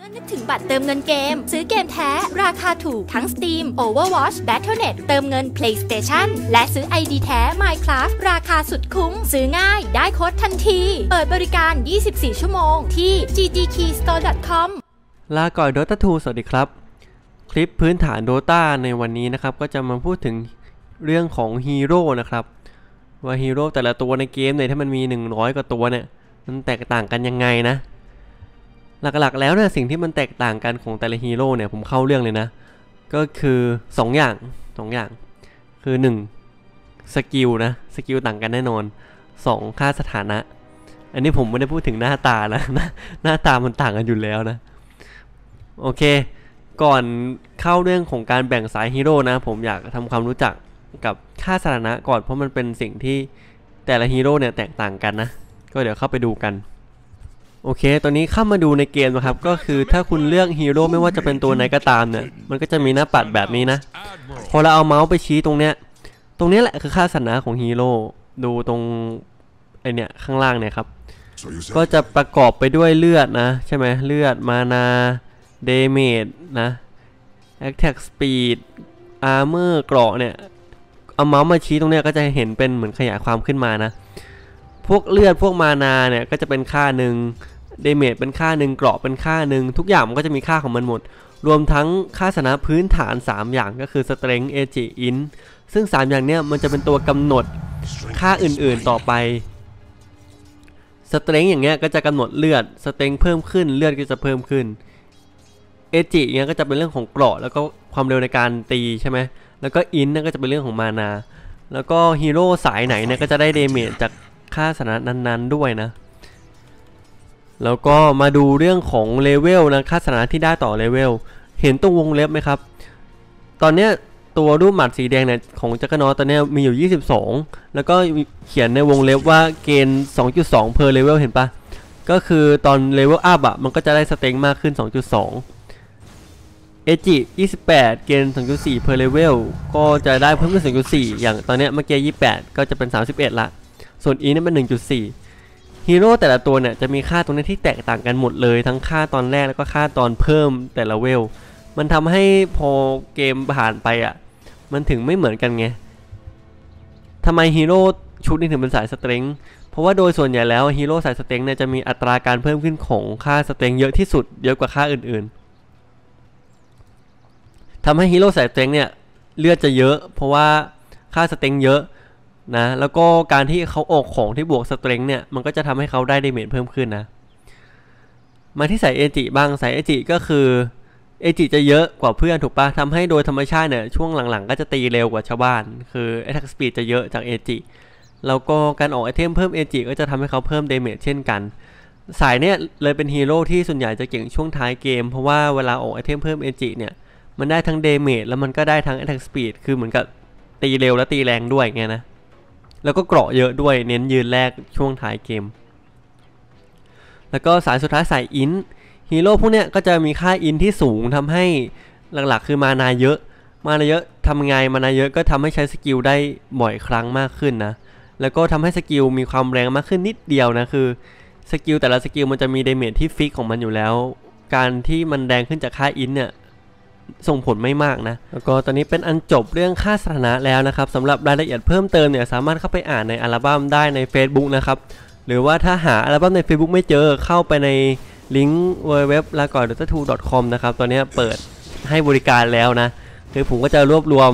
เมื่อนึกถึงบัตรเติมเงินเกม ซื้อเกมแท้ ราคาถูกทั้ง Steam, Overwatch, Battle.net เติมเงิน PlayStation และซื้อ ID แท้ Minecraft ราคาสุดคุ้ม ซื้อง่ายได้โค้ดทันที เปิดบริการ 24 ชั่วโมงที่ ggkeystore.com ลาก่อย Dota 2 สวัสดีครับ คลิปพื้นฐาน Dota ในวันนี้นะครับ ก็จะมาพูดถึงเรื่องของฮีโร่นะครับ ว่าฮีโร่แต่ละตัวในเกมเนี่ยถ้ามันมี 100 กว่าตัวเนี่ยมันแตกต่างกันยังไงนะ หลักๆ แล้วเนี่ยสิ่งที่มันแตกต่างกันของแต่ละฮีโร่เนี่ยผมเข้าเรื่องเลยนะ ก็คือ2อย่าง2อย่าง คือ 1 สกิลนะสกิลต่างกันแน่นอน 2 ค่าสถานะ อันนี้ผมไม่ได้พูดถึงหน้าตานะหนหน้าตามันต่างกันอยู่แล้วนะ โอเค ก่อนเข้าเรื่องของการแบ่งสายฮีโร่นะ ผมอยากทำความรู้จักกับค่าสถานะก่อนเพราะมันเป็นสิ่งที่แต่ละฮีโร่เนี่ยแตกต่างกันนะ ก็เดี๋ยวเข้าไปดูกัน โอเค ตอนนี้เข้ามาดูในเกมนะครับ ก็คือถ้าคุณเลือกฮีโร่ไม่ว่าจะเป็นตัวไหนก็ตามเนี่ย มันก็จะมีหน้าปัดแบบนี้นะ พอเราเอาเมาส์ไปชี้ตรงเนี้ย ตรงเนี้ยแหละคือค่าสถานะของฮีโร่ ดูตรงไอเนี่ยข้างล่างเนี่ยครับ ก็จะประกอบไปด้วยเลือดนะ ใช่ไหมเลือด มานา เดเมจนะ Attack Speed Armor เกราะเนี่ย เอาเมาส์มาชี้ตรงเนี้ยก็จะเห็นเป็นเหมือนขยายความขึ้นมานะ พวกเลือดพวกมานาเนี่ยก็จะเป็นค่าหนึ่ง เดเมจเป็นค่าหนึ่งเกราะเป็นค่าหนึ่งทุกอย่างมันก็จะมีค่าของมันหมด รวมทั้งค่าสนะพื้นฐาน 3 อย่างก็คือ Strength Ag Int ซึ่ง 3 อย่างเนี้ยมันจะเป็นตัวกำหนดค่าอื่นๆต่อไปสเตรงอย่างเงี้ยก็จะกำหนดเลือดสเตรงเพิ่มขึ้นเลือดก็จะเพิ่มขึ้นเอจิเงี้ยก็จะเป็นเรื่องของเกราะแล้วก็ความเร็วในการตีใช่ไหมแล้วก็อินนั่นก็จะเป็นเรื่องของมานา แล้วก็ฮีโร่สายไหนเนี่ยก็จะได้เดเมจจากค่าสนะนั้นๆด้วยนะ แล้วก็มาดูเรื่องของเลเวลนะค่าสถานะที่ได้ต่อเลเวล เห็นตรงวงเล็บไหมครับ ตอนเนี้ยตัวรูปหมัดสีแดงเนี่ยของจักรนอตอนนี้มีอยู่ 22 แล้วก็เขียนในวงเล็บว่าเกณฑ์ 2.2 per level เห็นปะก็คือตอนเลเวลอัพอะ มันก็จะได้สเต็งมากขึ้น 2.2 เอจิ 28 เกณฑ์ 2.4 per level ก็จะได้เพิ่มขึ้น 2.4 อย่างตอนเนี้ยเมื่อกี้ 28 ก็จะเป็น 31 ละ ส่วนอีนี่เป็น1.4 ฮีโร่แต่ละตัวเนี่ยจะมีค่าตรงนี้ที่แตกต่างกันหมดเลยทั้งค่าตอนแรกแล้วก็ค่าตอนเพิ่มแต่ละเวล มันทำให้พอเกมผ่านไปอะ มันถึงไม่เหมือนกันไงทำไมฮีโร่ชุดนี้ถึงเป็นสายสเตรงเพราะว่าโดยส่วนใหญ่แล้วฮีโร่สายสเตรงเนี่ยจะมีอัตราการเพิ่มขึ้นของค่าสเตรงเยอะที่สุดเยอะกว่าค่าอื่นๆทำให้ฮีโร่สายสเตรงเนี่ยเลือดจะเยอะ เพราะว่าค่าสเตรงเยอะ นะแล้วก็การที่เขาออกของที่บวกสเตรงเนี่ยมันก็จะทำให้เขาได้เดเมจเพิ่มขึ้นนะ มาที่สายเอจิบ้างสายเอจิก็คือเอจิจะเยอะกว่าเพื่อนถูกปะทำให้โดยธรรมชาติเนี่ยช่วงหลังๆ ก็จะตีเร็วกว่าชาวบ้าน คือ attack speed จะเยอะจากเอจิแล้วก็การออกไอเทมเพิ่มเอจิก็จะทำให้เขาเพิ่มเดเมจเช่นกัน สายเนี่ยเลยเป็นฮีโร่ที่ส่วนใหญ่จะเก่งช่วงท้ายเกม เพราะว่าเวลาออกไอเทมเพิ่มเอจิเนี่ยมันได้ทั้งเดเมจแล้วมันก็ได้ทั้ง attack speed คือเหมือนกับตีเร็วและตีแรงด้วยไงนะ แล้วก็เกราะเยอะด้วยเน้นยืนแรกช่วงท้ายเกม แล้วก็สายสุดท้ายสายอินฮีโร่พวกเนี้ยก็จะมีค่าอินที่สูงทำให้หลักๆ คือมานาเยอะ มานาเยอะทำไงมานาเยอะก็ทำให้ใช้สกิลได้บ่อยครั้งมากขึ้นนะ แล้วก็ทำให้สกิลมีความแรงมากขึ้นนิดเดียวนะคือสกิลแต่ละสกิลมันจะมีเดเมจที่ฟิกของมันอยู่แล้ว การที่มันแรงขึ้นจากค่าอินเนี่ย ส่งผลไม่มากนะ แล้วก็ตอนนี้เป็นอันจบเรื่องค่าสถานะแล้วนะครับสำหรับรายละเอียดเพิ่มเติมเนี่ยสามารถเข้าไปอ่านในอัลบั้มได้ใน Facebook นะครับ หรือว่าถ้าหาอัลบั้มใน Facebook ไม่เจอเข้าไปในลิงก์ www l a g o d o t a 2 com นะครับ ตอนนี้เปิดให้บริการแล้วนะ คือผมก็จะรวบรวม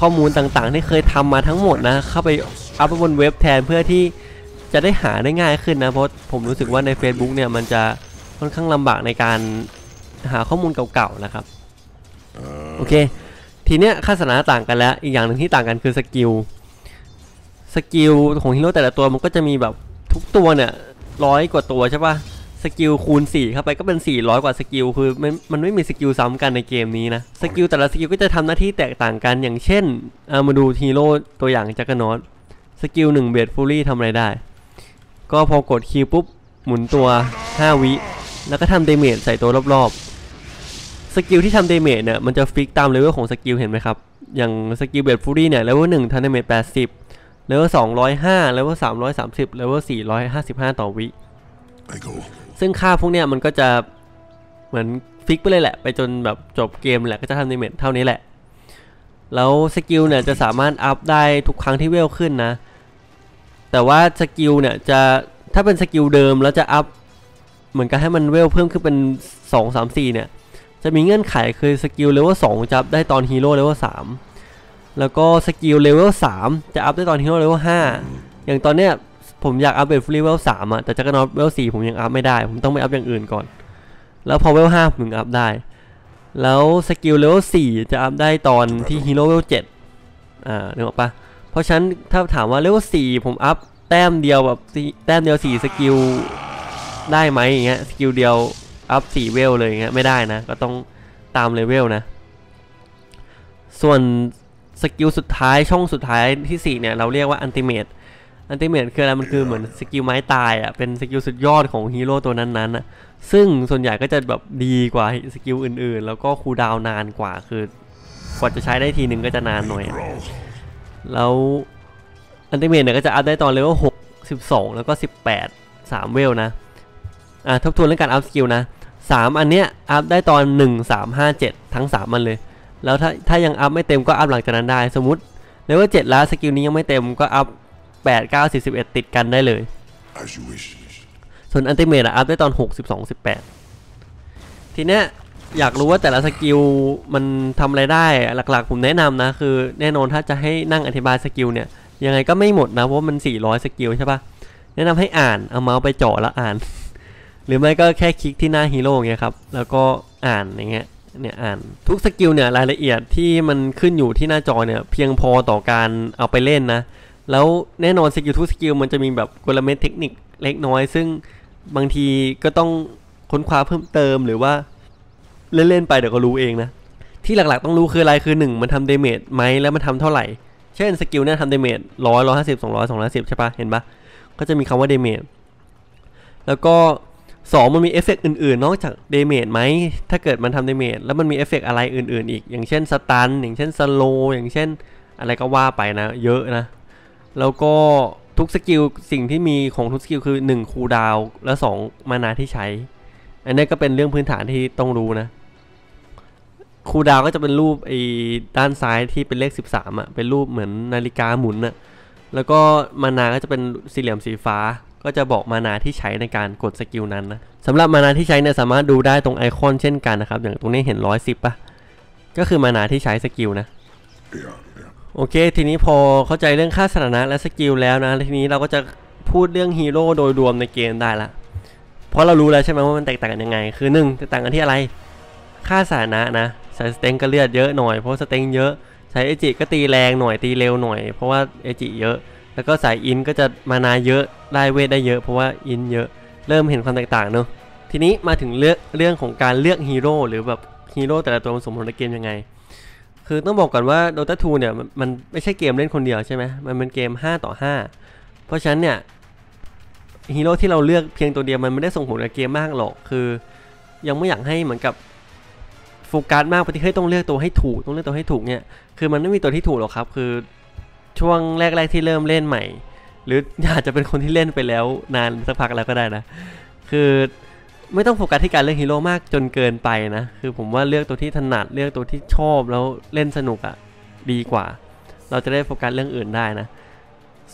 ข้อมูลต่างๆ ที่เคยทำมาทั้งหมดนะ เข้าไปอัพบนเว็บแทนเพื่อที่จะได้หาได้ง่ายขึ้นนะ เพราะผมรู้สึกว่าใน Facebook เนี่ยมันจะค่อนข้างลำบากในการหาข้อมูลเก่าๆนะครับ โอเค ทีเนี้ยค่าสถานะต่างกันแล้ว อีกอย่างหนึ่งที่ต่างกันคือสกิล สกิลของฮีโร่แต่ละตัวมันก็จะมีแบบทุกตัวเนี่ยร้อยกว่าตัวใช่ปะสกิลคูณ4เข้าไปก็เป็น 400 กว่าสกิล คือมันมันไม่มีสกิลซ้ำกันในเกมนี้นะ สกิลแต่ละสกิลก็จะทำหน้าที่แตกต่างกัน อย่างเช่นเอามาดูฮีโร่ตัวอย่างจักรนอตสกิล1เบดฟูลี่ทำอะไรได้ ก็พอกดคิวปุ๊บ หมุนตัว 5 วิ แล้วก็ทำเดเมจใส่ตัวรอบๆ สกิลที่ทำเดเมจเนี่ยมันจะฟิกตามเลเวลของสกิลเห็นไหมครับ อย่างสกิลเบดฟูลี่เนี่ยเลเวล1ทำเดเมจ80เลเวล205เลเวล330เลเวล455ต่อวิซึ่งค่าพวกเนี้ยมันก็จะเหมือนฟิกไปเลยแหละ ไปจนแบบจบเกมแหละก็จะทำดาเมจเท่านี้แหละ แล้วสกิลเนี่ยจะสามารถอัพได้ทุกครั้งที่เวลขึ้นนะ แต่ว่าสกิลเนี่ยจะถ้าเป็นสกิลเดิมแล้วจะอัพเหมือนกับให้มันเวลเพิ่มขึ้นเป็น 2 3 4 เนี่ย จะมีเงื่อนไขคือสกิลเลเวล2จะอัพได้ตอนฮีโร่เลเวล3แล้วก็สกิลเลเวล3จะอัพได้ตอนฮีโร่เลเวล5อย่างตอนเนี้ยผมอยากอัพเป็นฟรีเลเวล3อะแต่จักรนอตเลเวล4ผมยังอัพไม่ได้ ผมต้องไปอัพอย่างอื่นก่อน แล้วพอเลเวล5ผมถึงอัพได้ แล้วสกิลเลเวล4จะอัพได้ตอนที่ฮีโร่เลเวล7อ่านึกออกปะเพราะฉะนั้นถ้าถามว่าเลเวล4ผมอัพแต้มเดียวแบบแต้มเดียว4สกิลได้ไหมอย่างเงี้ยสกิลเดียว อัพ4เวลเลยอย่างเงี้ยไม่ได้นะ ก็ต้องตามเลเวลนะ ส่วนสกิลสุดท้ายช่องสุดท้ายที่ 4 เนี่ย เราเรียกว่าอันติเมตอันติเมตคืออะไร มันคือเหมือนสกิลไม้ตายอะ เป็นสกิลสุดยอดของฮีโร่ตัวนั้นๆอะ ซึ่งส่วนใหญ่ก็จะแบบดีกว่าสกิลอื่นๆ แล้วก็คูลดาวนานกว่า คือกว่าจะใช้ได้ทีหนึ่งก็จะนานหน่อยอแล้วอันติเมตเนี่ยก็จะอัพได้ตอนเลเวล6 12 แล้วก็ 18 3 เวลนะ อะทบทวนเรื่องการอัพสกิลนะ 3 อันเนี้ยอัพได้ตอน 1 3 5 7 ทั้ง 3 มันเลย แล้วถ้าถ้ายังอัพไม่เต็มก็อัพหลังจากนั้นได้สมมติเลเวล7แล้วสกิลนี้ยังไม่เต็มก็อัพ8 9 4 11 ติดกันได้เลย As you wish. ส่วนอันติเมตอะอัพได้ตอน 6 12 18 ทีเนี้ยอยากรู้ว่าแต่ละสกิลมันทำอะไรได้หลักๆ ผมแนะนำนะ คือแน่นอนถ้าจะให้นั่งอธิบายสกิลเนี่ย ยังไงก็ไม่หมดนะ เพราะว่ามัน 400 สกิลใช่ปะแนะนำให้อ่านเอาเมาส์ไปเจาะแล้วอ่าน หรือไม่ก็แค่คลิกที่หน้าฮีโร่เงี้ยครับ แล้วก็อ่านอย่างเงี้ย เนี่ยอ่านทุกสกิลเนี่ยรายละเอียดที่มันขึ้นอยู่ที่หน้าจอเนี่ยเพียงพอต่อการเอาไปเล่นนะ แล้วแน่นอนสกิลทุกสกิลมันจะมีแบบกลเม็ดเทคนิคเล็กน้อย ซึ่งบางทีก็ต้องค้นคว้าเพิ่มเติมหรือว่าเล่นๆไปเดี๋ยวก็รู้เองนะ ที่หลักๆต้องรู้คืออะไรคือ 1 มันทำเดเมจไหมแล้วมันทำเท่าไหร่ เช่นสกิลเนี่ยทำเดเมจร้อยร้อยห้าสิบสองร้อยสองร้อยสิบใช่ปะเห็นปะก็จะมีคำว่าเดเมจแล้วก็ 2 มันมีเอฟเฟกต์อื่นๆ นอกจากเดเมจไหม ถ้าเกิดมันทำเดเมจแล้วมันมีเอฟเฟกต์อะไรอื่นๆ อีก อย่างเช่นสตัน อย่างเช่นสโลอย่างเช่น อะไรก็ว่าไปนะ เยอะนะ แล้วก็ทุกสกิลสิ่งที่มีของทุกสกิลคือ 1 คูลดาวและ 2 มานาที่ใช้ อันนี้ก็เป็นเรื่องพื้นฐานที่ต้องรู้นะ คูลดาวก็จะเป็นรูปไอ้ด้านซ้ายที่เป็นเลข 13อะ่ะเป็นรูปเหมือนนาฬิกาหมุนอะ่ะแล้วก็มานาก็จะเป็นสี่เหลี่ยมสีฟ้า ก็จะบอกมานาที่ใช้ในการกดสกิลนั้นนะสำหรับมานาที่ใช้เนี่ยสามารถดูได้ตรงไอคอนเช่นกันนะครับ อย่างตรงนี้เห็นร้อยสิบป่ะ ก็คือมานาที่ใช้สกิลนะ Yeah, yeah. โอเค ทีนี้พอเข้าใจเรื่องค่าสถานะและสกิลแล้วนะ ทีนี้เราก็จะพูดเรื่องฮีโร่โดยรวมในเกมได้ละ เพราะเรารู้แล้วใช่ไหมว่ามันแตกต่างกันยังไง คือหนึ่งแตกต่างกันที่อะไร ค่าสถานะนะ ใส่สเต็งก็เลือดเยอะหน่อย เพราะสเต็งเยอะ ใช้เอจิก็ตีแรงหน่อยตีเร็วหน่อย เพราะว่าเอจิเยอะ แล้วก็สายอินก็จะมานาเยอะ ได้เวทได้เยอะเพราะว่าอินเยอะเริ่มเห็นความแตกต่างเนอะทีนี้มาถึงเรื่องเรื่องของการเลือกฮีโร่หรือแบบฮีโร่แต่ละตัวมันสมผลในเกมยังไง คือต้องบอกก่อนว่า Dota 2 เนี่ยมันมันไม่ใช่เกมเล่นคนเดียวใช่ไหมมันเป็นเกม 5 ต่อ 5 เพราะฉะนั้นเนี่ยฮีโร่ที่เราเลือกเพียงตัวเดียวมันไม่ได้ส่งผลกับเกมมากหรอก คือ ยังไม่อยากให้เหมือนกับโฟกัสมากไปที่เฮ้ยต้องเลือกตัวให้ถูกต้องเลือกตัวให้ถูกเนี่ยคือมันไม่มีตัวที่ถูกหรอกครับ คือช่วงแรกๆที่เริ่มเล่นใหม่ หรืออาจจะเป็นคนที่เล่นไปแล้วนานสักพักแล้วก็ได้นะ คือไม่ต้องโฟกัสที่การเลือกฮีโร่มากจนเกินไปนะ คือผมว่าเลือกตัวที่ถนัดเลือกตัวที่ชอบแล้วเล่นสนุกอะ่ะดีกว่า เราจะได้โฟกัสเรื่องอื่นได้นะ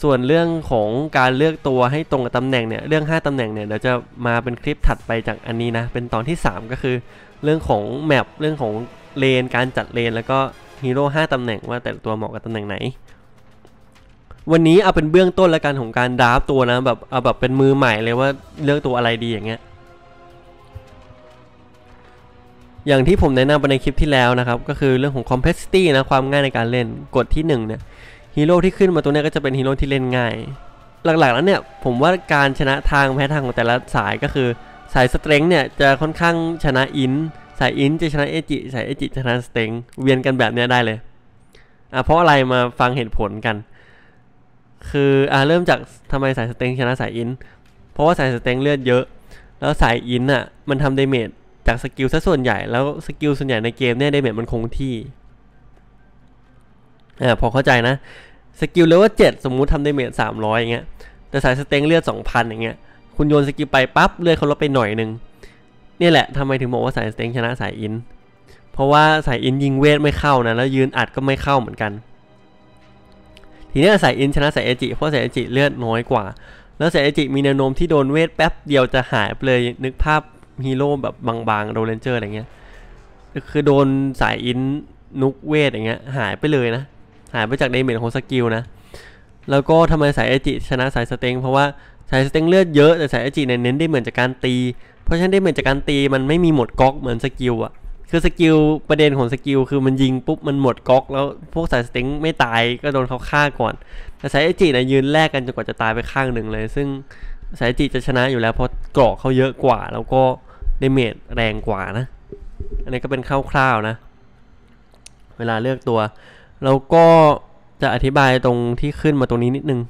ส่วนเรื่องของการเลือกตัวให้ตรงกับตำแหน่งเนี่ยเรื่อง 5ตำแหน่งเนี่ยเดี๋ยวจะมาเป็นคลิปถัดไปจากอันนี้นะ เป็นตอนที่ 3 ก็คือเรื่องของแมปเรื่องของเลนการจัดเลน แล้วก็ฮีโร่5ตำแหน่งว่าแต่ละตัวเหมาะกับตำแหน่งไหน วันนี้เอาเป็นเบื้องต้นแล้วกันของการดราฟตัวนะแบบเอาแบบเป็นมือใหม่เลยว่าเลือกตัวอะไรดีอย่างเงี้ยอย่างที่ผมแนะนำไปในคลิปที่แล้วนะครับ ก็คือเรื่องของ complexity นะความง่ายในการเล่นกดที่1เนี่ยฮีโร่ที่ขึ้นมาตัวเนี้ยก็จะเป็นฮีโร่ที่เล่นง่าย หลักๆแล้วเนี่ยผมว่าการชนะทางแพ้ทางของแต่ละสายก็คือสายสเตรงเนี่ยจะค่อนข้างชนะอินสายอินจะชนะเอจิสายเอจิชนะสเตรงเวียนกันแบบเนี้ยได้เลยอะเพราะอะไรมาฟังเหตุผลกัน คืออะเริ่มจากทำไมสายสเตรงชนะสายอิน เพราะว่าสายสเตรงเลือดเยอะ แล้วสายอินอะมันทำเดเมจจากสกิลซะส่วนใหญ่ แล้วสกิลส่วนใหญ่ในเกมเนี่ยเดเมจมันคงที่อ่าพอเข้าใจนะ สกิลเลเวลเจ็ดสมมุติทำเดเมจสามร้อยอย่างเงี้ย แต่สายสเต็งเลือดสองพันอย่างเงี้ย คุณโยนสกิลไปปั๊บเลือดเขาลดไปหน่อยนึงนี่แหละทำไมถึงบอกว่าสายสเต็งชนะสายอิน เพราะว่าสายอินยิงเวทไม่เข้านะ แล้วยืนอัดก็ไม่เข้าเหมือนกัน ทีนี้สายอินชนะสายเอจิเพราะสายเอจิเลือดน้อยกว่า แล้วสายเอจิมีแนวโน้มที่โดนเวทแป๊บเดียวจะหายไปเลยนึกภาพฮีโร่แบบบางๆโดนเลนเจอร์อะไรเงี้ยคือโดนสายอินนุกเวทอย่างเงี้ยหายไปเลยนะ หายไปจากเดเมจของสกิลนะ แล้วก็ทำไมสายเอจิชนะสายสเต็งเพราะว่าสายสเต็งเลือดเยอะแต่สายเอจิเนี่ยเน้นได้เหมือนจากการตี เพราะฉะนั้นได้เหมือนจากการตีมันไม่มีหมดก๊อกเหมือนสกิลอะ คือสกิลประเด็นของสกิลคือมันยิงปุ๊บมันหมดก๊อกแล้วพวกสายสต็งไม่ตายก็โดนเขาฆ่าก่อน แต่สายเอจิเนี่ยยืนแลกกันจนกว่าจะตายไปข้างหนึ่งเลย ซึ่งสายเอจิจะชนะอยู่แล้วเพราะเกราะเขาเยอะกว่า แล้วก็เดเมจแรงกว่านะ อันนี้ก็เป็นคร่าวๆนะ เวลาเลือกตัว แล้วก็จะอธิบายตรงที่ขึ้นมาตรงนี้นิดนึง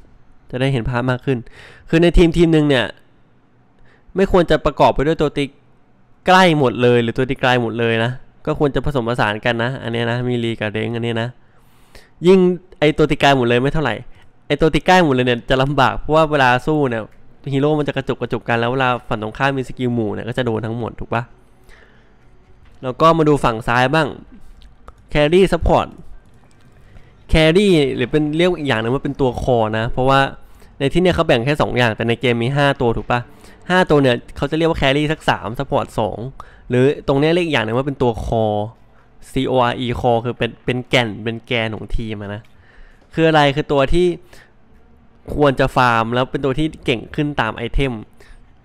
จะได้เห็นภาพมากขึ้น คือในทีมทีมหนึ่งเนี่ย ไม่ควรจะประกอบไปด้วยตัวตี ใกล้หมดเลยหรือตัวตีไกลหมดเลยนะ ก็ควรจะผสมผสานกันนะ อันนี้นะมีรีกับเด้งอันนี้นะ ยิ่งไอตัวตีไกลหมดเลยไม่เท่าไหร่ไอตัวตีใกล้หมดเลยเนี่ยจะลำบากเพราะว่าเวลาสู้เนี่ยฮีโร่มันจะกระจุกกระจุกกันแล้วเวลาฝั่งตรงข้ามมีสกิลหมู่เนี่ยก็จะโดนทั้งหมดถูกปะแล้วก็มาดูฝั่งซ้ายบ้างแครี่ซัพพอร์ตแครี่หรือเป็นเรียกอีกอย่างหนึงว่าเป็นตัวคอนะ เพราะว่าในที่เนี่ยเขาแบ่งแค่ 2 อย่างแต่ในเกมมี 5 ตัวถูกปะ 5 ตัวเนี่ยเขาจะเรียกว่าแครี่สัก3ซัพพอร์ต2หรือตรงนี้เรียกอย่างหนึงว่าเป็นตัวคอ C O R E คอคือเป็นเป็นแก่นเป็นแกนของทีมนะ คืออะไรคือตัวที่ควรจะฟาร์มแล้วเป็นตัวที่เก่งขึ้นตามไอเทม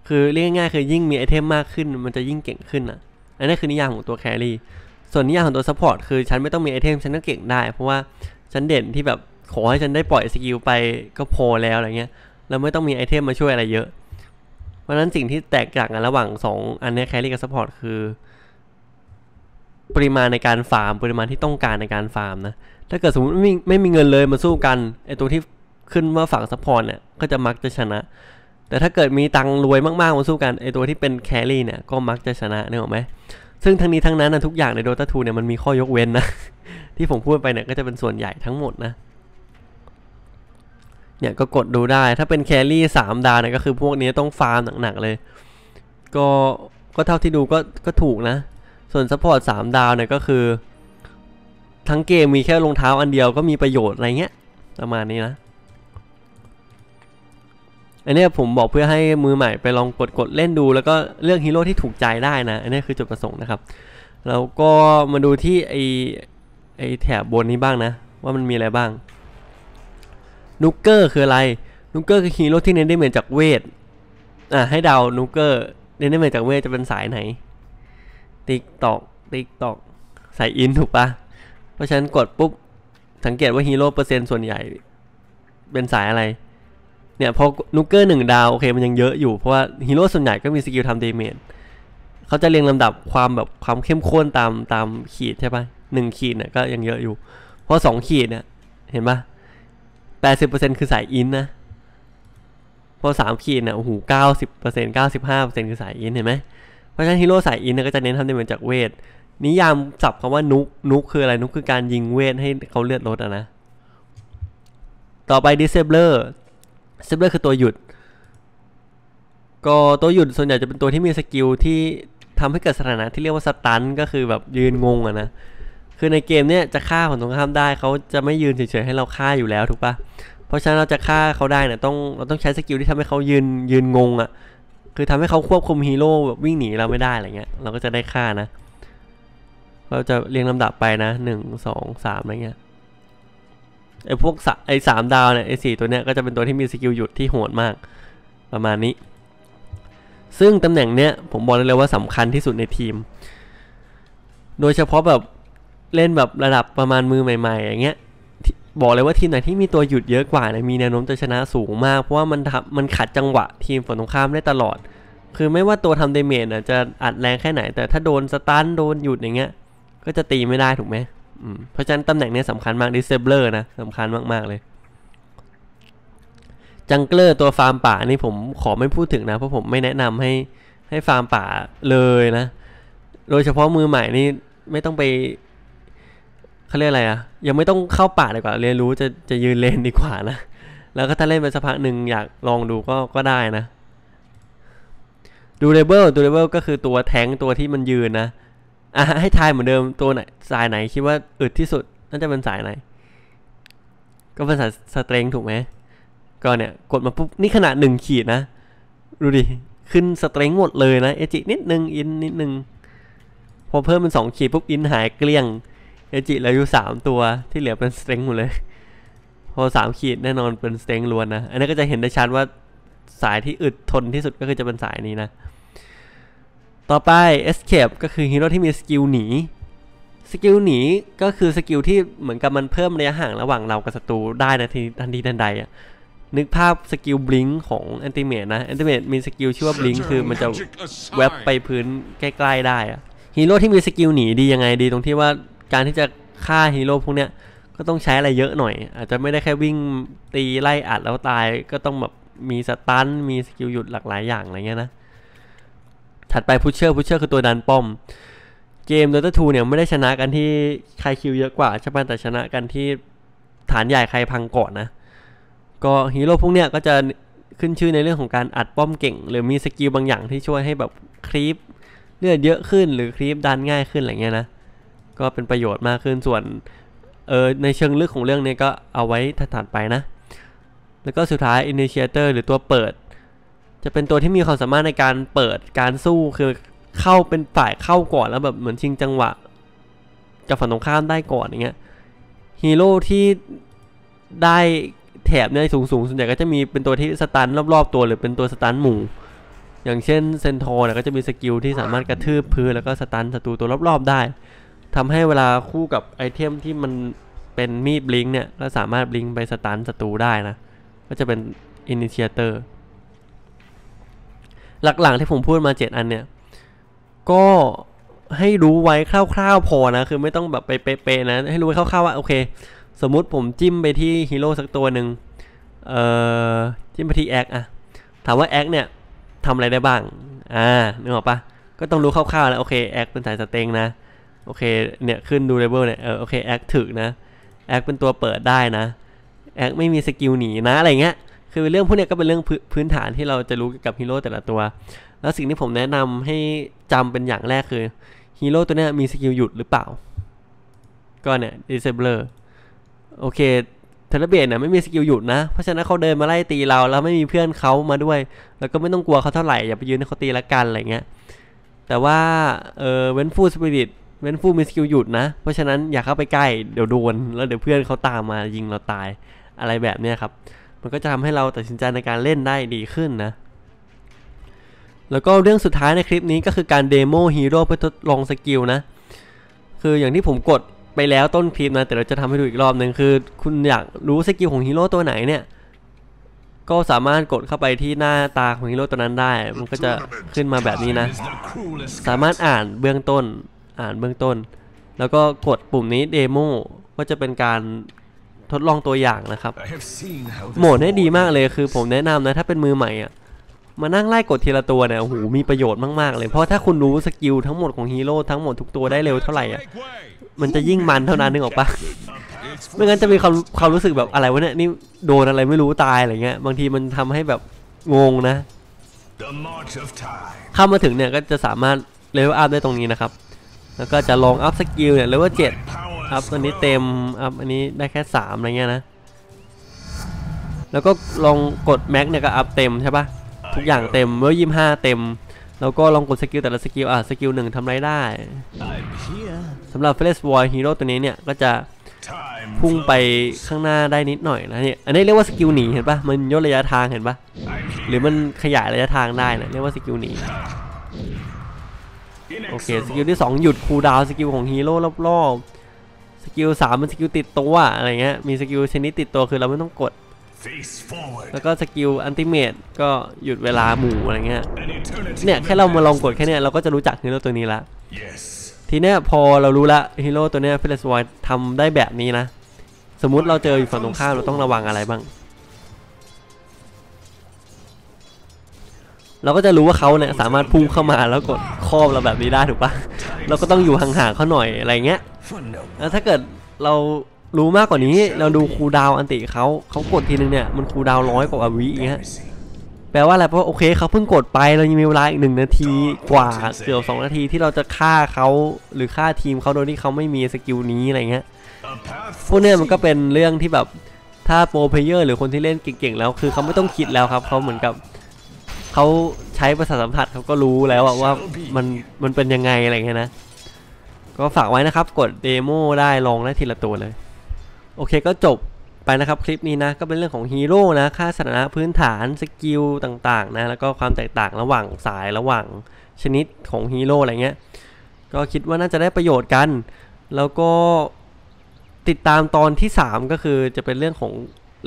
คือเรียกง่ายๆคือยิ่งมีไอเทมมากขึ้นมันจะยิ่งเก่งขึ้นอะ อันนี้คือนิยามของตัวแครี่ ส่วนนิยามของตัวซัพพอร์ตคือฉันไม่ต้องมีไอเทมฉันก็เก่งได้ เพราะว่าฉันเด่นที่แบบขอให้ฉันได้ปล่อยสกิลไปก็พอแล้วอะไรเงี้ย แล้วไม่ต้องมีไอเทมมาช่วยอะไรเยอะ ราะฉะนั้นสิ่งที่แตกต่างกันระหว่าง 2 อันนี้แครี่กับซัพพอร์ตคือ ปริมาณในการฟาร์ม ปริมาณที่ต้องการในการฟาร์มนะ ถ้าเกิดสมมติไม่มีไม่มีเงินเลยมาสู้กันไอตัวที่ขึ้นว่าฝั่งซัพพอร์ตเนี่ยก็จะมักจะชนะ แต่ถ้าเกิดมีตังค์รวยมากๆมาสู้กันไอตัวที่เป็นแครี่เนี่ยก็มักจะชนะนึกออกไหมซึ่งทั้งนี้ทั้งนั้นนะทุกอย่างใน Dota 2เนี่ยมันมีข้อยกเว้นนะ ที่ผมพูดไปเนี่ยก็จะเป็นส่วนใหญ่ทั้งหมดนะ เนี่ยก็กดดูได้ถ้าเป็นแครี่สามดาวเนี่ยก็คือพวกนี้ต้องฟาร์มหนักๆเลย ก็ก็เท่าที่ดูก็ก็ถูกนะ ส่วนซัพพอร์ตสามดาวเนี่ยก็คือ ทั้งเกมมีแค่รองเท้าอันเดียวก็มีประโยชน์อะไรเงี้ยประมาณนี้นะอันนี้ผมบอกเพื่อให้มือใหม่ไปลองกดกดเล่นดู แล้วก็เลือกฮีโร่ที่ถูกใจได้นะ อันนี้คือจุดประสงค์นะครับ แล้วก็มาดูที่ไอไอแถบบนนี้บ้างนะ ว่ามันมีอะไรบ้าง นูเกอร์คืออะไรนูเกอร์คือฮีโร่ที่เน้นได้เหมือนจากเวท อะให้เดานูเกอร์เน้นได้เหมือนจากเวทจะเป็นสายไหน ติ๊กตอก ติ๊กตอก สายอินถูกปะ เพราะฉะนั้นกดปุ๊บ สังเกตว่าฮีโร่เปอร์เซ็นต์ส่วนใหญ่ เป็นสายอะไร เนี่ยพอนูเกอร์หนึ่งดาวโอเคมันยังเยอะอยู่เพราะว่าฮีโร่ส่วนใหญ่ก็มีสกิลทำเดเมจเขาจะเรียงลำดับความแบบความเข้มข้นตามตามขีดใช่ปะหนึ่งขีดเนี่ยก็ยังเยอะอยู่ เพราะสองขีดเนี่ยเห็นปะ แปดสิบเปอร์เซ็นต์คือสายอินนะ พอสามขีดเนี่ยโอ้โหเก้าสิบเปอร์เซ็นต์เก้าสิบห้าเปอร์เซ็นต์คือสายอินเห็นไหม เพราะฉะนั้นฮีโร่สายอินเนี่ยก็จะเน้นทำเดเมจจากเวท นิยามศัพท์คำว่านุก นุกคืออะไร นุกคือการยิงเวทให้เขาเลือดลดอะนะ ต่อไป disabler disabler คือตัวหยุด ก็ตัวหยุดส่วนใหญ่จะเป็นตัวที่มีสกิลที่ทำให้เกิดสถานะที่เรียกว่าสตันก็คือแบบยืนงงอะนะ คือในเกมเนี้ยจะฆ่าฝั่งตรงข้ามได้เขาจะไม่ยืนเฉยๆให้เราฆ่าอยู่แล้วถูกปะเพราะฉะนั้นเราจะฆ่าเขาได้เนี่ยต้องเราต้องใช้สกิลที่ทำให้เขายืนยืนงงอะคือทำให้เขาควบคุมฮีโร่แบบวิ่งหนีเราไม่ได้อะไรเงี้ยเราก็จะได้ฆ่านะ เราจะเรียงลำดับไปนะหนึ่งสองสามอะไรเงี้ยไอ้พวกสไอ้สามดาวเนี่ยไอ้สี่ตัวเนี้ยก็จะเป็นตัวที่มีสกิลหยุดที่โหดมากประมาณนี้ ซึ่งตำแหน่งเนี้ยผมบอกได้เลยว่าสำคัญที่สุดในทีม โดยเฉพาะแบบ เล่นแบบระดับประมาณมือใหม่ ๆ อย่างเงี้ยบอกเลยว่าทีมไหนที่มีตัวหยุดเยอะกว่าเนี่ยมีแนวโน้มจะชนะสูงมาก เพราะว่ามันทำมันขัดจังหวะทีมฝั่งตรงข้ามได้ตลอด คือไม่ว่าตัวทำเดเมจน่ะจะอัดแรงแค่ไหน แต่ถ้าโดนสตันโดนหยุดอย่างเงี้ย ก็จะตีไม่ได้ถูกไหมอืมเพราะฉะนั้นตำแหน่งนี้สำคัญมาก disabler นะสำคัญมากๆเลย จังเกอร์ตัวฟาร์มป่านี่ผมขอไม่พูดถึงนะ เพราะผมไม่แนะนำให้ให้ฟาร์มป่าเลยนะ โดยเฉพาะมือใหม่นี่ไม่ต้องไป เขาเรียกอะไรอะยังไม่ต้องเข้าป่าดีกว่า เรียนรู้จะจะยืนเลนดีกว่านะ แล้วก็ถ้าเล่นไปสักพักหนึ่งอยากลองดูก็ก็ได้นะ durable durable ก็คือตัวแทงค์ตัวที่มันยืนนะอะให้ทายเหมือนเดิมตัวไหนสายไหนคิดว่าอึดที่สุดน่าจะเป็นสายไหน ก็เป็นสายสเตรงถูกไหมก็เนี่ยกดมาปุ๊บนี่ขนาดหนึ่งขีดนะ ดูดิ ขึ้นสเตรงหมดเลยนะ เอจินิดนึง อินนิดนึง พอเพิ่มเป็นสองขีดปุ๊บอินหายเกลี้ยง เอจิเหลืออยู่สามตัวที่เหลือเป็นสเตรงหมดเลย พอสามขีดแน่นอนเป็นสเตรงล้วนนะ อันนี้ก็จะเห็นได้ชัดว่าสายที่อึดทนที่สุดก็คือจะเป็นสายนี้นะ ต่อไป escape ก็คือฮีโร่ที่มีสกิลหนี สกิลหนีก็คือสกิลที่เหมือนกับมันเพิ่มระยะห่างระหว่างเรากับศัตรูได้นะทีทันทีทันใดอะนึกภาพสกิลบลิงของแอนติเมตนะแอนติเมตมีสกิลชื่อว่าบลิงคือมันจะแวบไปพื้นใกล้ๆได้อะฮีโร่ที่มีสกิลหนีดียังไงดีตรงที่ว่า การที่จะฆ่าฮีโร่พวกเนี้ยก็ต้องใช้อะไรเยอะหน่อย อาจจะไม่ได้แค่วิ่งตีไล่อัดแล้วตายก็ต้องแบบมีสตันมีสกิลหยุดหลากหลายอย่างอะไรเงี้ยนะ ถัดไปพุชเชอร์พุชเชอร์คือตัวดันป้อม เกม Dota 2เนี่ยไม่ได้ชนะกันที่ใครคิวเยอะกว่าใช่ปะแต่ชนะกันที่ฐานใหญ่ใครพังก่อนนะ ก็ฮีโร่พวกเนี้ยก็จะขึ้นชื่อในเรื่องของการอัดป้อมเก่ง หรือมีสกิลบางอย่างที่ช่วยให้แบบครีปเลือดเยอะขึ้นหรือครีปดันง่ายขึ้นอะไรเงี้ยนะ ก็เป็นประโยชน์มากขึ้นส่วนเออในเชิงลึกของเรื่องเนี้ก็เอาไว้ถัดไปนะ แล้วก็สุดท้าย Initiator หรือตัวเปิด จะเป็นตัวที่มีความสามารถในการเปิดการสู้คือเข้าเป็นฝ่ายเข้าก่อนแล้วแบบเหมือนชิงจังหวะกับฝั่งตรงข้ามได้ก่อนอย่างเงี้ยฮีโร่ที่ได้แถบเนี่ยสูงสูงส่วนใหญ่ก็จะมีเป็นตัวที่สตันรอบๆตัวหรือเป็นตัวสตันหมู่ อย่างเช่นเซนทอร์เนี่ยก็จะมีสกิลที่สามารถกระทืบพื้นแล้วก็สตันศัตรูตัวรอบๆได้ ทำให้เวลาคู่กับไอเทมที่มันเป็นมีดบลิงก์เนี่ยก็สามารถบลิงก์ไปสตันศัตรูได้นะ ก็จะเป็นอินิเชเตอร์หลักๆที่ผมพูดมา 7 อันเนี่ย ก็ให้รู้ไว้คร่าวๆพอนะ คือไม่ต้องแบบไปเป๊ะๆนะ ให้รู้ไว้คร่าวๆว่า โอเค สมมุติผมจิ้มไปที่ฮีโร่สักตัวหนึ่งเอ่อจิ้มไปที่แอคอะถามว่าแอคเนี่ยทำอะไรได้บ้าง อ่านึกออกปะก็ต้องรู้คร่าวๆแล้วโอเคแอคเป็นสายสเต็งนะ โอเค เนี่ย ขึ้นดูเลเวลเนี่ย เออ โอเค แอคถึกนะ แอคเป็นตัวเปิดได้นะ แอคไม่มีสกิลหนีนะ อะไรเงี้ย คือเรื่องพวกเนี้ยก็เป็นเรื่องพื้นพื้นฐานที่เราจะรู้กับฮีโร่แต่ละตัว แล้วสิ่งที่ผมแนะนำให้จำเป็นอย่างแรกคือฮีโร่ตัวเนี้ยมีสกิลหยุดหรือเปล่า ก็เนี่ย disabler โอเคเทเลเบตเนี่ยไม่มีสกิลหยุดนะ เพราะฉะนั้นเขาเดินมาไล่ตีเราแล้วไม่มีเพื่อนเขามาด้วย แล้วก็ไม่ต้องกลัวเขาเท่าไหร่อย่าไปยืนให้เขาตีละกันอะไรเงี้ย แต่ว่าเออเวนฟูสปิริต เว้นฟูมีสกิลหยุดนะ เพราะฉะนั้นอย่าเข้าไปใกล้เดี๋ยวโดน แล้วเดี๋ยวเพื่อนเขาตามมายิงเราตายอะไรแบบเนี้ยครับ มันก็จะทำให้เราตัดสินใจในการเล่นได้ดีขึ้นนะ แล้วก็เรื่องสุดท้ายในคลิปนี้ก็คือการเดโมฮีโร่เพื่อทดลองสกิลนะ คืออย่างที่ผมกดไปแล้วต้นคลิปนะ แต่เราจะทำให้ดูอีกรอบหนึ่งคือ คุณอยากรู้สกิลของฮีโร่ตัวไหนเนี่ยก็สามารถกดเข้าไปที่หน้าตาของฮีโร่ตัวนั้นได้ มันก็จะขึ้นมาแบบนี้นะ สามารถอ่านเบื้องต้น อ่านเบื้องต้น แล้วก็กดปุ่มนี้เดโมก็จะเป็นการทดลองตัวอย่างนะครับ โหมดได้ดีมากเลยคือผมแนะนำนะถ้าเป็นมือใหม่อะมานั่งไล่กดทีละตัวเนี่ยโอ้โหมีประโยชน์มากๆเลยเพราะถ้าคุณรู้สกิลทั้งหมดของฮีโร่ทั้งหมดทุกตัวได้เร็วเท่าไหร่อะมันจะยิ่งมันเท่านั้นนึกออกปะไม่งั้นจะมีความความรู้สึกแบบอะไรวะเนี่ยนี่โดนอะไรไม่รู้ตายอะไรเงี้ยบางทีมันทำให้แบบงงนะเข้ามาถึงเนี่ยก็จะสามารถเลเวลอัพได้ตรงนี้นะครับ แล้วก็จะลองอัพสกิลเนี่ยเลเวลเจ็ดอัพตัวนี้เต็มอัพอันนี้ได้แค่สามอะไรเงี้ยนะ แล้วก็ลองกดแม็กเนี่ยก็อัพเต็มใช่ปะทุกอย่างเต็มเมื่อยี่ห้าเต็ม แล้วก็ลองกดสกิลแต่ละสกิลอะสกิลหนึ่งทำไรได้สำหรับเฟลสวอยฮีโร่ตัวนี้เนี่ยก็จะพุ่งไปข้างหน้าได้นิดหน่อยนะเนี่ย อันนี้เรียกว่าสกิลหนีเห็นปะมันย่นระยะทางเห็นปะหรือมันขยายระยะทางได้นะเรียกว่าสกิลหนี โอเคสกิลที่ 2 หยุดคูลดาวน์สกิลของฮีโร่รอบๆสกิล3เป็นสกิลติดตัวอะไรเงี้ยมีสกิลชนิดติดตัวคือเราไม่ต้องกด แล้วก็สกิลอันติเมตก็หยุดเวลาหมู่อะไรเงี้ยเนี่ยแค่เรามาลองกดแค่เนี้ยเราก็จะรู้จักฮีโร่ตัวนี้ละทีเนี้ยพอเรารู้ละฮีโร่ตัวเนี้ยฟิลสวอยทำได้แบบนี้นะ สมมุติเราเจออยู่ฝั่งตรงข้ามเราต้องระวังอะไรบ้าง เราก็จะรู้ว่าเขาเนี่ยสามารถพุ่งเข้ามาแล้วกดครอบเราแบบนี้ได้ถูกปะเราก็ต้องอยู่ห่างๆเขาหน่อยอะไรเงี้ยแล้วถ้าเกิดเรารู้มากกว่านี้เราดูคูดาวอันติเขาเขากดทีนึงเนี่ยมันคูดาวร้อยกว่าวิอย่างเงี้ยแปลว่าอะไรเพราะโอเคเขาเพิ่งกดไปเรายังมีเวลาอีกหนึ่งนาทีกว่าเกือบสองนาทีที่เราจะฆ่าเขาหรือฆ่าทีมเขาโดยที่เขาไม่มีสกิลนี้อะไรเงี้ยพวกเนี้ยมันก็เป็นเรื่องที่แบบถ้าโปรเพลเยอร์หรือคนที่เล่นเก่งๆแล้ว คือเขาไม่ต้องคิดแล้วครับเขาเหมือนกับ เขาใช้ประสาทสัมผัสเขาก็รู้แล้วอะว่ามันมันเป็นยังไงอะไรเงี้ยนะ ก็ฝากไว้นะครับกดเดโมได้ลองได้ทีละตัวเลย โอเคก็จบไปนะครับคลิปนี้นะก็เป็นเรื่องของฮีโร่นะค่าสถานะพื้นฐานสกิลต่างๆนะแล้วก็ความแตกต่างระหว่างสายระหว่างชนิดของฮีโร่อะไรเงี้ยก็คิดว่าน่าจะได้ประโยชน์กัน แล้วก็ติดตามตอนที่ 3 ก็คือจะเป็นเรื่องของ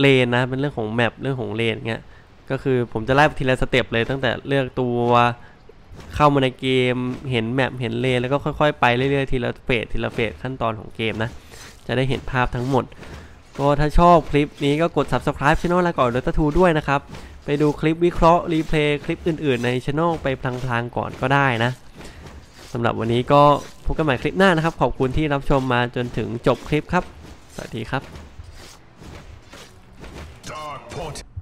เลนนะเป็นเรื่องของแมปเรื่องของเลนเงี้ย ก็คือผมจะไล่ทีละสเต็ปเลยตั้งแต่เลือกตัวเข้ามาในเกมเห็นแมปเห็นเลนแล้วก็ค่อยๆไปเรื่อยๆทีละเฟสทีละเฟสขั้นตอนของเกมนะ จะได้เห็นภาพทั้งหมด ก็ถ้าชอบคลิปนี้ก็กด subscribe channel ลาก่อนดตทูด้วยนะครับ ไปดูคลิปวิเคราะห์รีเพลย์คลิปอื่นๆ ในช anel ไปพลางๆก่อนก็ได้นะสำหรับวันนี้ก็พบกันใหม่คลิปหน้านะครับ ขอบคุณที่รับชมมาจนถึงจบคลิปครับ สวัสดีครับ dark.